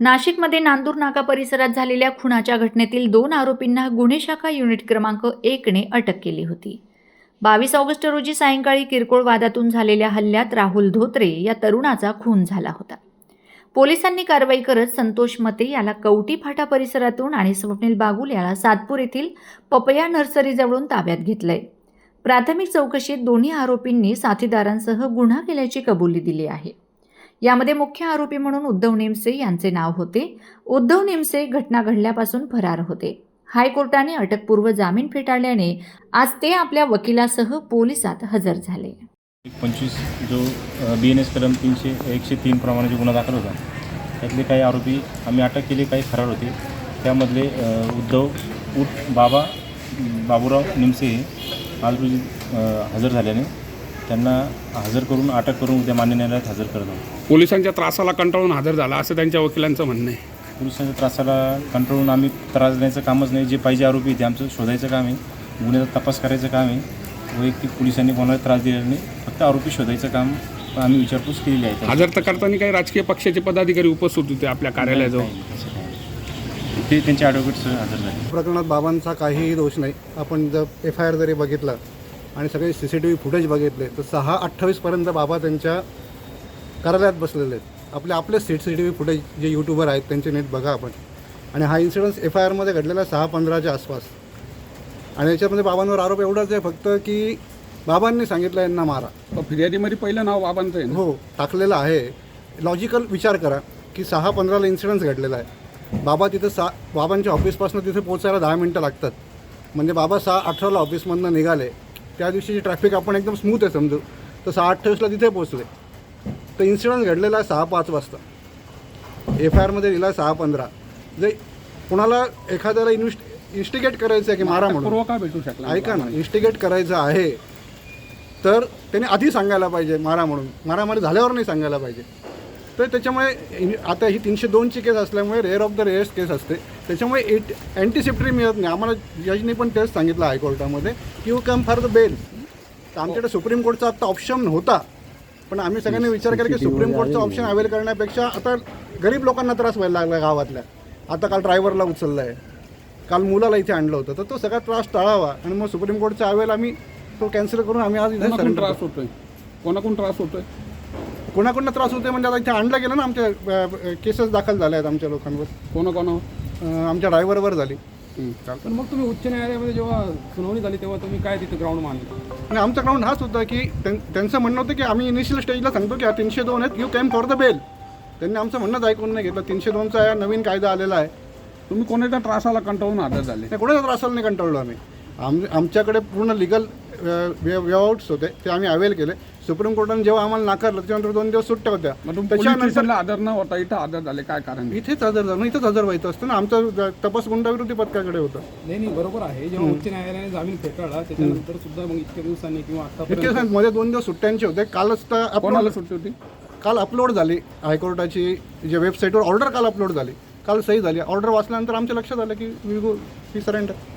नाशिकमध्ये नांदूर नाका परिसरात झालेल्या खुनाच्या घटनेतील दोन आरोपींना गुन्हे शाखा युनिट क्रमांक एकने अटक केली होती. बावीस ऑगस्ट रोजी सायंकाळी किरकोळ वादातून झालेल्या हल्ल्यात राहुल धोत्रे या तरुणाचा खून झाला होता. पोलिसांनी कारवाई करत संतोष मते याला कवटी फाटा परिसरातून आणि स्वप्नील बागुल याला सातपूर येथील पपया नर्सरीजवळून ताब्यात घेतलंय. प्राथमिक चौकशीत दोन्ही आरोपींनी साथीदारांसह गुन्हा केल्याची कबुली दिली आहे. यामध्ये मुख्य आरोपी म्हणून उद्धव नेमसे यांचे नाव होते. उद्धव नेमसे घटना घडल्यापासून फरार होते. हायकोर्टाने अटकपूर्व जामीन फेटाळल्याने आज ते आपल्या वकिलासह पोलिसात हजर झाले. पंचवीस जो बी एन एस कलम तीनशे एकशे तीन प्रमाणे जो गुन्हा दाखल होता त्यातले काही आरोपी आम्ही अटक केले काही फरार होते. त्यामधले उद्धव उठ बाबा बाबूराव निमसे हे आज रोजी हजर झाल्याने त्यांना हजर करून अटक करून उद्या मान्य न्यायालयात हजर करत आहोत. पोलिसांच्या त्रासाला कंटाळून हजर झाला असं त्यांच्या वकिलांचं म्हणणं आहे. पोलिसांच्या त्रासाला कंट्रोलून आम्ही त्रास देण्याचं कामच नाही. जे पाहिजे आरोपी ते आमचं शोधायचं काम आहे. गुन्ह्याचा तपास करायचं काम आहे. वैयक्तिक पोलिसांनी कोणाला त्रास दिलेला नाही. फक्त आरोपी शोधायचं काम आम्ही विचारपूस केलेली आहे. हजर तर करताना काही राजकीय पक्षाचे पदाधिकारी उपस्थित होते आपल्या कार्यालयाजवळ. ते त्यांचे ॲडव्होकेट्स हजर झाले. प्रकरणात बाबांचा काहीही दोष नाही. आपण जर एफ आय आर जरी बघितला आणि सगळे C C T V footage बघितले तर सहा अठ्ठावीसपर्यंत बाबा त्यांच्या कार्यालयात बसलेले आहेत. आपले आपले C C T V footage जे यूट्यूबर आहेत त्यांचे नेट बघा आपण. आणि हा इन्सिडन्स एफ आय आरमध्ये घडलेला आहे सहा पंधराच्या आसपास. आणि याच्यामध्ये बाबांवर आरोप एवढाच आहे फक्त की बाबांनी सांगितलं यांना मारा. फिर्यादीमध्ये पहिलं नाव बाबांचं आहे हो टाकलेलं आहे. लॉजिकल विचार करा की सहा पंधराला इन्सिडन्स घडलेला आहे. बाबा तिथं सा बाबांच्या ऑफिसपासून तिथे पोचायला दहा मिनटं लागतात. म्हणजे बाबा सहा अठराला ऑफिसमधनं निघाले. त्या दिवशीची ट्रॅफिक आपण एकदम स्मूथ आहे समजू. तर सहा अठ्ठावीसला तिथे पोचले तर इन्सिडन्स घडलेला आहे सहा पाच वाजता एफ आय आरमध्ये लिहिला सहा पंधरा जे कोणाला एखाद्याला इन्व्हेस्ट इन्स्टिगेट करायचं आहे की मारा म्हणून. पूर्व का भेटू शकला? ऐका ना इन्स्टिगेट करायचं आहे. तर त्याने आधी सांगायला पाहिजे मारा म्हणून. मारामारी झाल्यावर नाही सांगायला पाहिजे. तर त्याच्यामुळे आता ही तीनशे दोनची केस असल्यामुळे rare of the rares case असते. त्याच्यामुळे एट अँटिसिप्टरी मिळत नाही. आम्हाला जजनी पण तेच सांगितलं हायकोर्टामध्ये की you come for the bail तर आमच्याकडे सुप्रीम कोर्टचा आता ऑप्शन होता. पण आम्ही सगळ्यांनी विचार केला की सुप्रीम कोर्टचा ऑप्शन अवेल करण्यापेक्षा आता गरीब लोकांना त्रास व्हायला लागला गावातल्या. आता काल ड्रायव्हरला उचललं आहे काल मुलाला इथे आणलं होतं. तर तो सगळा त्रास टाळावा. आणि मग सुप्रीम कोर्टचा अवेल आम्ही तो कॅन्सल करून आम्ही आज इथे surrender त्रास होतोय? कोणाकडून त्रास होतोय. कोणाकडनं त्रास होते म्हणजे आता इथे आणलं गेलं ना आमच्या केसेस दाखल झाल्या आहेत आमच्या लोकांवर. कोणा कोणा? अं, आमच्या ड्रायव्हरवर झाली. पण मग तुम्ही उच्च न्यायालयामध्ये जेव्हा सुनावणी झाली तेव्हा तुम्ही काय तिथे ग्राउंड मानलं? आणि आमचा ग्राउंड हाच होता की त्यां- त्यांचं म्हणणं होतं की आम्ही इनिशियल स्टेजला सांगतो की हा तीनशे दोन आहेत you come for the bail त्यांनी आमचं म्हणणंच ऐकून नाही घेतलं. तीनशे दोनचा नवीन कायदा आलेला आहे. तुम्ही कोणाच्या त्रासाला कंटाळून हजर झाले? नाही कोणाच्या त्रासाला नाही कंटाळलो आम्ही. आम आमच्याकडे पूर्ण लिगल वेआउट्स होते ते आम्ही अवेल केले. सुप्रीम कोर्टाने जेव्हा आम्हाला नाकारलं त्याच्यानंतर दोन दिवस सुट्ट्या होत्या. त्याच्यानंतर हजर न होता इथं हजर झाले काय कारण? इथेच हजर झालं इथेच हजर व्हायचं असतं ना. आमचं तपास गुंडाविरोधी पथकाकडे होतं. नाही नाही बरोबर आहे. जेव्हा उच्च न्यायालयाने जामीन फेटाळला त्याच्यानंतर सुद्धा मग इतक्या दिवसांनी किंवा सांगमध्ये दोन दिवस सुट्ट्यांचे होते. कालच तर अपलोड सुट्टी होती? काल अपलोड झाली. हायकोर्टाची जे वेबसाईटवर ऑर्डर काल अपलोड झाली. काल सही झाली. ऑर्डर वाचल्यानंतर आमच्या लक्षात आलं की वी गो वी सरेंडर